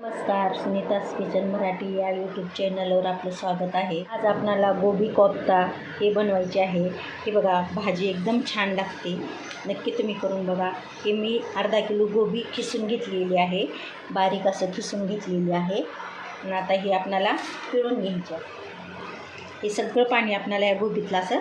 नमस्कार सुनीतास किचन मराठी या यूट्यूब चॅनलवर आपलं स्वागत आहे. आज आपणाला गोबी कोफ्ता हे बनवायचे आहे. हे बघा भाजी एकदम छान लागते. नक्की तुम्ही करून बघा. हे मी अर्धा किलो गोबी खिसून घेतलेली आहे. बारीक असं खिसून घेतलेली आहे. आणि आता हे आपणाला पिळून घ्यायचं हे सगळं पाणी आपणाला या गोबीतलं असं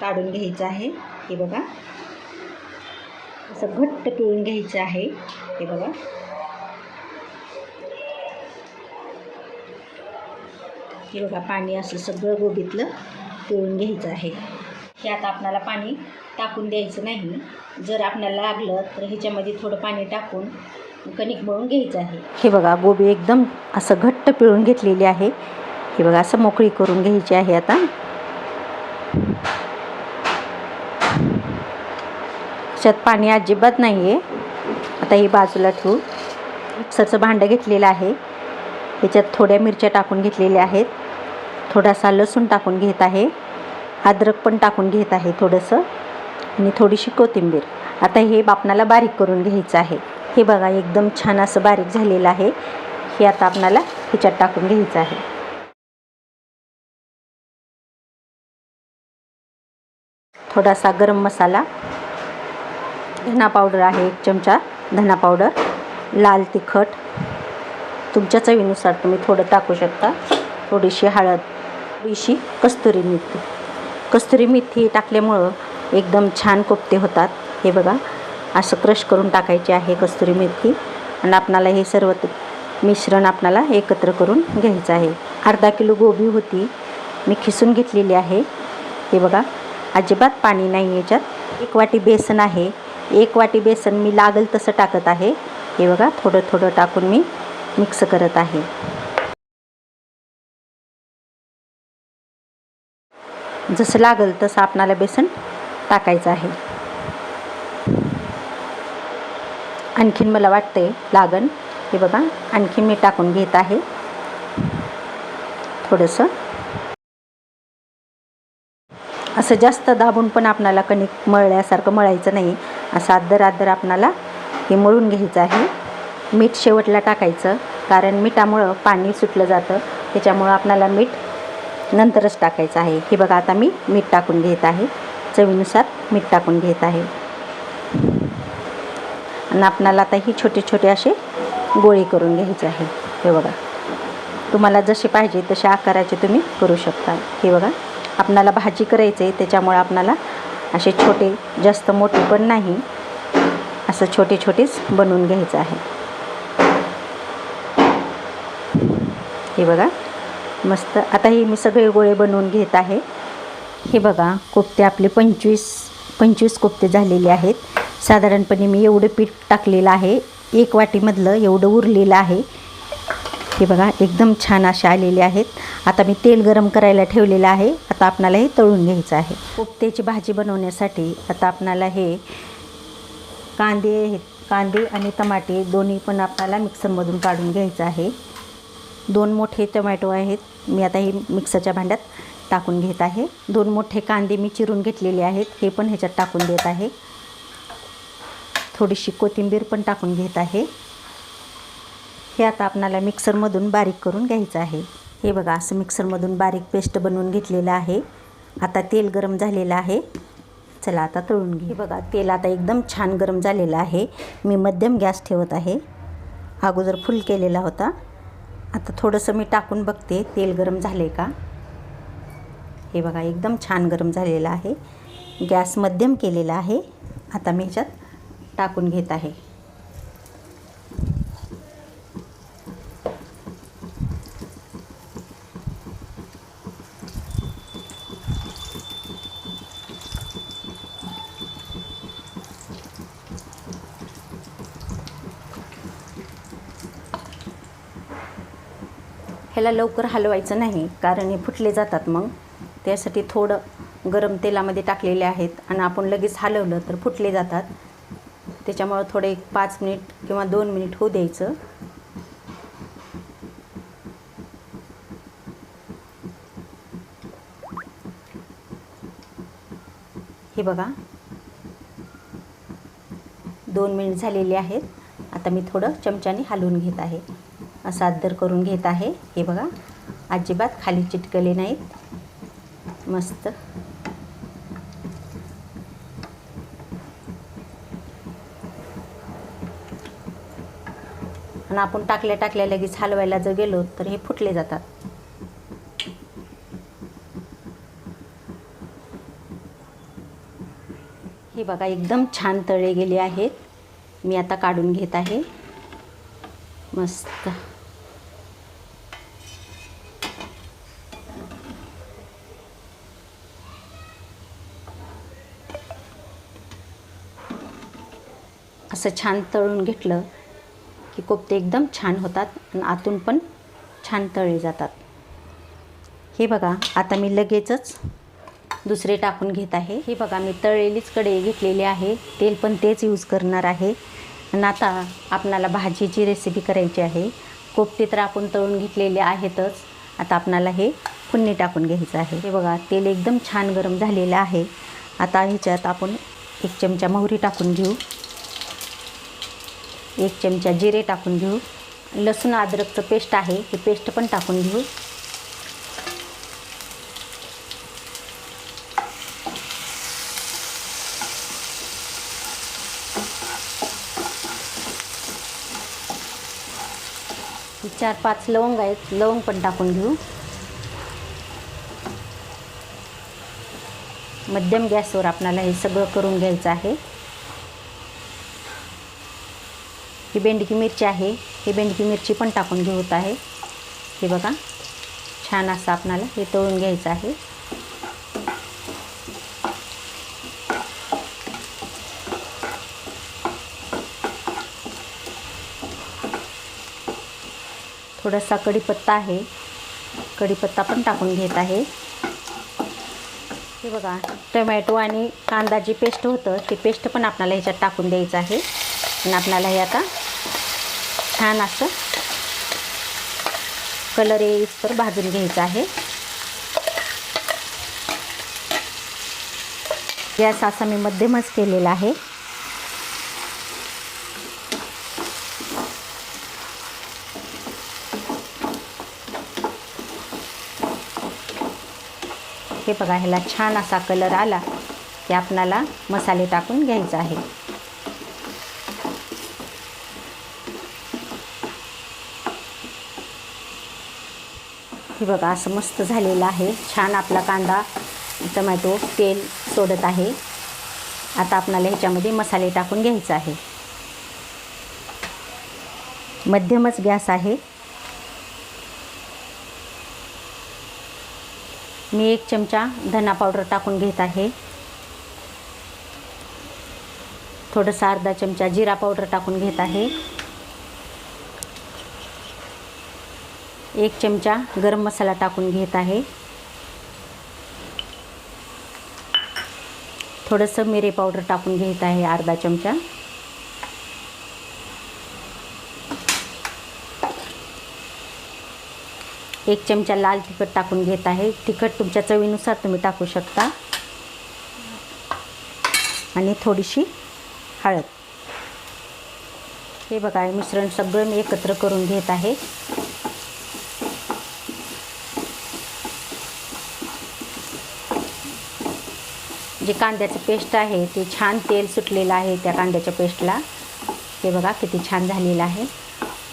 काढून घ्यायचं आहे. हे बघा. असं घट्ट पिळून घ्यायचं आहे. हे बघा. हे बघा पाणी असं सगळं गोबीतलं पिळून घ्यायचं आहे. हे आता आपल्याला पाणी टाकून द्यायचं नाही. जर आपल्याला लागलं तर ह्याच्यामध्ये थोडं पाणी टाकून कणिक मळून घ्यायचं आहे. हे बघा गोबी एकदम असं घट्ट पिळून घेतलेली आहे. हे बघा असं मोकळी करून घ्यायची आहे आता. त्यात पाणी अजिबात नाही आहे आता ही बाजूला ठेवू. मिक्सरचं भांडं घेतलेलं आहे. ह्याच्यात थोड्या मिरच्या टाकून घेतलेल्या आहेत. थोडासा लसूण टाकून घेत आहे. अद्रक पण टाकून घेत आहे थोडंसं. आणि थोडीशी कोथिंबीर. आता हे आपणाला बारीक करून घ्यायचं आहे. हे बघा एकदम छान असं बारीक झालेलं आहे. हे आता आपणाला ह्याच्यात टाकून घ्यायचं आहे. थोडासा गरम मसाला. धना पावडर आहे एक चमचा धना पावडर. लाल तिखट. तुमच्या चवीनुसार तुम्ही थोडं टाकू शकता. थोडीशी हळद थोडीशी कस्तुरी मेथी. कस्तुरी मेथी टाकल्यामुळं एकदम छान कोफ्ते होतात. हे बघा असं क्रश करून टाकायचे आहे कस्तुरी मेथी. आणि आपणाला हे सर्व मिश्रण आपणाला एकत्र करून घ्यायचं आहे. अर्धा किलो गोबी होती. मी खिसून घेतलेली आहे. हे बघा अजिबात पाणी नाही याच्यात. एक वाटी बेसन आहे. एक वाटी बेसन मी लागेल तसं टाकत आहे. हे बघा थोडं थोडं टाकून मी मिक्स करत आहे. जसं लागल तसं आपणाला बेसन टाकायचं आहे. आणखीन मला वाटते लागन. हे बघा आणखीन मी टाकून घेत आहे. थोडंसं. असं जास्त दाबून पण आपणाला कणिक मळल्यासारखं मळायचं नाही. असं आदर आदर आपणाला हे मळून घ्यायचं आहे. मीठ शेवटला टाकायचं. कारण मिठामुळं पाणी सुटलं जातं. त्याच्यामुळं आपणाला मीठ नंतरच टाकायचं आहे. हे बघा आता मी मीठ टाकून घेत आहे. चवीनुसार मीठ टाकून घेत आहे. आणि आपणाला आता ही छोटे छोटे असे गोळे करून घ्यायचे आहे. हे बघा. तुम्हाला जसे पाहिजे तसे आकाराचे तुम्ही करू शकता. हे बघा. आपणाला भाजी करायचं आहे त्याच्यामुळे आपणाला असे छोटे जास्त मोठे पण नाही असं छोटे छोटेच बनवून घ्यायचं आहे. हे बघा मस्त. आता हे मी सगळे गोळे बनवून घेत आहे. हे बघा कोफ्ते आपले पंचवीस पंचवीस कोफ्ते झालेले आहेत. साधारणपणे मी एवढं पीठ टाकलेलं आहे. एक वाटीमधलं एवढं उरलेलं आहे. हे बघा एकदम छान असे आलेले आहेत. आता मी तेल गरम करायला ठेवलेलं आहे. आता आपणाला हे तळून घ्यायचं आहे. कोफ्त्याची भाजी बनवण्यासाठी आता आपणाला हे कांदे कांदे आणि टमाटे दोन्ही पण आपल्याला मिक्सरमधून काढून घ्यायचं आहे. दोन मोठे टमॅटो आहेत. मी आता हे मिक्सरच्या भांड्यात टाकून घेत आहे. दोन मोठे कांदे मी चिरून घेतलेले आहेत. हे पण ह्याच्यात टाकून देत आहे. थोडीशी कोथिंबीर पण टाकून घेत आहे. हे आता आपणाला मिक्सरमधून बारीक करून घ्यायचं आहे. हे बघा असं मिक्सरमधून बारीक पेस्ट बनवून घेतलेलं आहे. आता तेल गरम झालेलं आहे. चला आता तळून घे बघा तेल आता एकदम छान गरम झालेलं आहे. मी मध्यम गॅस ठेवत आहे. अगोदर फुल केलेला होता. आता थोडंसं मी टाकून बघते. तेल गरम झाले का? हे बघा एकदम छान गरम झालेलं आहे. गॅस मध्यम केलेला आहे. आता मी ह्याच्यात टाकून घेत आहे. ह्याला लवकर हलवायचं नाही कारण हे फुटले जातात मग. त्यासाठी थोडं गरम तेलामध्ये टाकलेले आहेत आणि आपण लगेच हलवलं तर फुटले जातात. त्याच्यामुळं थोडे एक पाच मिनिट किंवा दोन मिनिट होऊ द्यायचं. हे बघा. दोन मिनिट झालेले आहेत. आता मी थोडं चमच्याने हलवून घेत आहे. असा आदर करून घेत आहे. हे बघा अजिबात खाली चिटकले नाहीत. मस्त. आणि आपण टाकल्या टाकल्या लगेच हलवायला जर गेलो तर हे फुटले जातात. हे बघा एकदम छान तळे गेले आहेत. मी आता काढून घेत आहे. मस्त. असं छान तळून घेतलं की कोफ्ते एकदम छान होतात आणि आतून पण छान तळले जातात. हे बघा आता मी लगेचच दुसरे टाकून घेत आहे. हे बघा मी तळलेलीच कढई घेतलेली आहे. तेल पण तेच यूज करणार आहे. आणि आता आपणाला भाजीची रेसिपी करायची आहे. कोफ्ते तर आपण तळून घेतलेले आहेतच. आता आपणाला हे फुन्नी टाकून घ्यायचं आहे. हे बघा तेल एकदम छान गरम झालेलं आहे. आता ह्याच्यात आपण एक चमचा मोहरी टाकून घेऊ. एक चमचा जिरे टाकून घेऊ. लसूण अद्रकचं पेस्ट आहे हे पेस्ट पण टाकून घेऊ. चार पाच लवंग आहेत लवंग पण टाकून घेऊ. मध्यम गॅसवर आपणाला हे सगळं करून घ्यायचं आहे. ही बेंडकी मिरची आहे. ही बेंडकी मिरची पण टाकून घेत आहे. हे बघा छान असं आपणाला हे तळून घ्यायचं आहे. थोडासा कढीपत्ता आहे. कढीपत्ता पण टाकून घेत आहे. हे बघा टमॅटो आणि कांदा जी पेस्ट होतं ते पेस्ट पण आपल्याला ह्याच्यात टाकून द्यायचं आहे. आणि आपल्याला हे आता छान असं कलर येईस्तर भाजून घ्यायचं आहे. गॅस असा मी मध्यमच केलेला आहे. हे बघा ह्याला छान असा कलर आला की आपणाला मसाले टाकून घ्यायचा आहे. हे बघा असं मस्त झालेलं आहे. छान आपला कांदा टमॅटो तेल सोडत आहे. आता आपणाला ह्याच्यामध्ये मसाले टाकून घ्यायचं आहे. मध्यमच गॅस आहे. मी एक चमचा धना पावडर टाकून घेत आहे. थोडंसं अर्धा चमचा जिरा पावडर टाकून घेत आहे. एक चमचा गरम मसाला टाकून घेत आहे. थोडंसं मिरे पावडर टाकून घेत आहे अर्धा चमचा. एक चमचा लाल तिखट टाकून घेत आहे. तिखट तुमच्या चवीनुसार तुम्ही टाकू शकता. आणि थोडीशी हळद. हे बघा मिश्रण सगळं मी एकत्र करून घेत आहे. जे कांद्याचं पेस्ट आहे ते छान तेल सुटलेलं आहे त्या कांद्याच्या पेस्टला. हे बघा किती छान झालेलं आहे.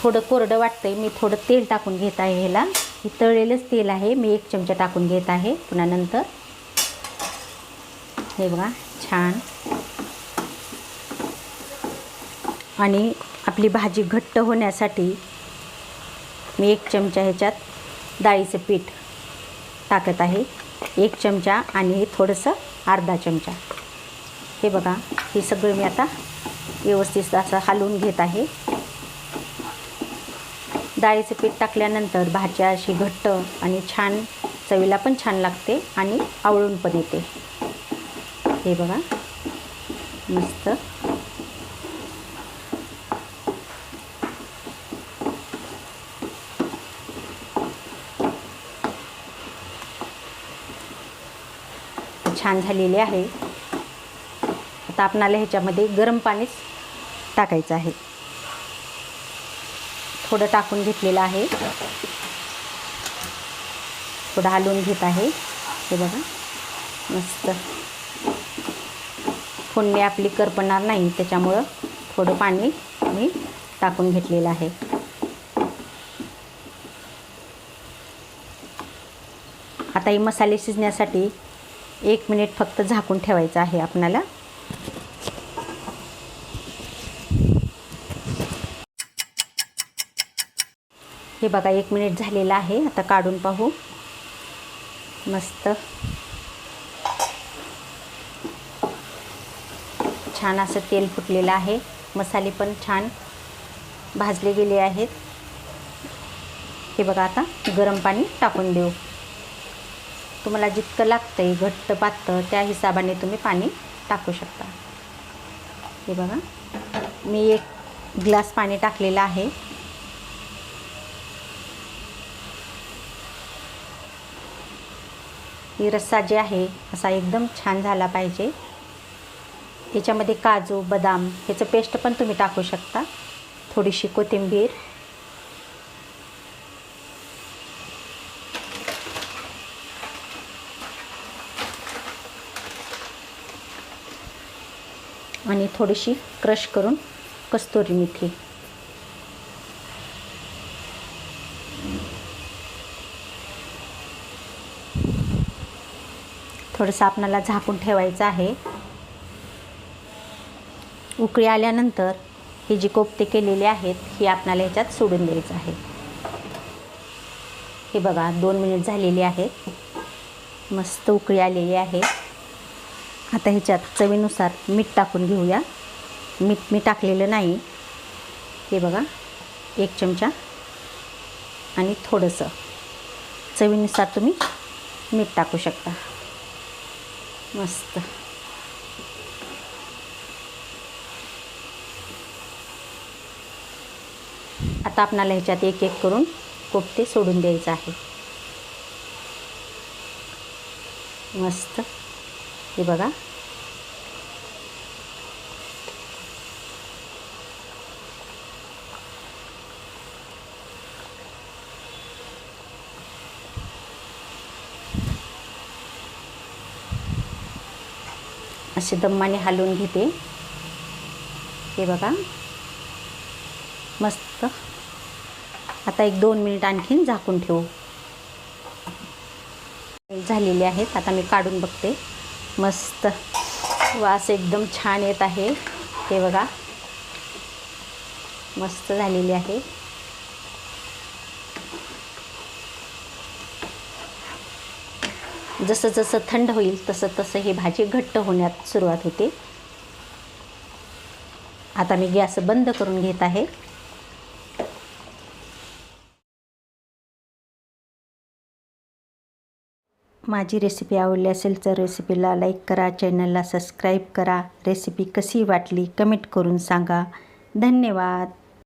थोडं कोरडं वाटतं आहे मी थोडं तेल टाकून घेत आहे ह्याला. हे तळलेलंच तेल आहे मी एक चमचा टाकून घेत आहे पुन्हा नंतर. हे बघा छान. आणि आपली भाजी घट्ट होण्यासाठी मी एक चमचा ह्याच्यात डाळीचं पीठ टाकत आहे. एक चमचा आणि हे थोडंसं अर्धा चमचा. हे बघा हे सगळं मी आता व्यवस्थित असं हलवून घेत आहे. डाळीचं पीठ टाकल्यानंतर भाज्या अशी घट्ट आणि छान चवीला पण छान लागते आणि आवळून पण येते. हे बघा मस्त. छान झालेली आहे. आता आपणाला ह्याच्यामध्ये गरम पाणीच टाकायचं आहे. थोडं टाकून घेतलेलं आहे. थोडं हलवून घेत आहे. हे बघा. मस्त. फोडणी आपली करपणार नाही त्याच्यामुळं थोडं पाणी मी टाकून घेतलेलं आहे. आता हे मसाले शिजण्यासाठी एक मिनिट फक्त झाकून ठेवायचं आहे आपणाला. हे बघा एक मिनिट झालेलं आहे. आता काढून पाहू. मस्त. छान असं तेल फुटलेलं आहे. मसाले पण छान भाजले गेले आहेत. हे बघा आता गरम पाणी टाकून देऊ. तुम्हाला जितकं लागतं आहे घट्ट पातळ त्या हिशोबाने तुम्ही पाणी टाकू शकता. हे बघा. मी एक ग्लास पाणी टाकलेलं आहे. ही रस्सा जे आहे असा एकदम छान झाला पाहिजे. याच्यामध्ये काजू बदाम ह्याचं पेस्ट पण तुम्ही टाकू शकता. थोडीशी कोथिंबीर आणि थोडीशी क्रश करून कस्तुरी मेथी. थोडंसं आपणाला झाकून ठेवायचं आहे. उकळी आल्यानंतर हे जी कोफते केलेले आहेत ही आपणाला ह्याच्यात सोडून द्यायचं आहे. हे बघा दोन मिनिट झालेली आहेत मस्त उकळी आलेली आहे. आता ह्याच्यात चवीनुसार मीठ टाकून घेऊया. मीठ मी टाकलेलं नाही. हे बघा एक चमचा. आणि थोडंसं. चवीनुसार तुम्ही मीठ टाकू शकता. मस्त. आता आपणाला ह्याच्यात एक एक करून कोफते सोडून द्यायचं आहे. मस्त. हे बघा. असे दम्माने हलवून घेते. हे बघा. मस्त. आता एक दोन मिनिट आणखीन झाकून ठेवू. झालेले आहेत. आता मी काढून बघते. मस्त. वास एकदम छान येत आहे. हे बघा. मस्त झालेली आहे. जसं जसं थंड होईल तसं तसं ही भाजी घट्ट होण्यात सुरुवात होते. आता मी गॅस बंद करून घेत आहे. माझी रेसिपी आवडली असेल तर रेसिपीला लाईक करा चॅनलला सबस्क्राईब करा. रेसिपी कशी वाटली कमेंट करून सांगा. धन्यवाद.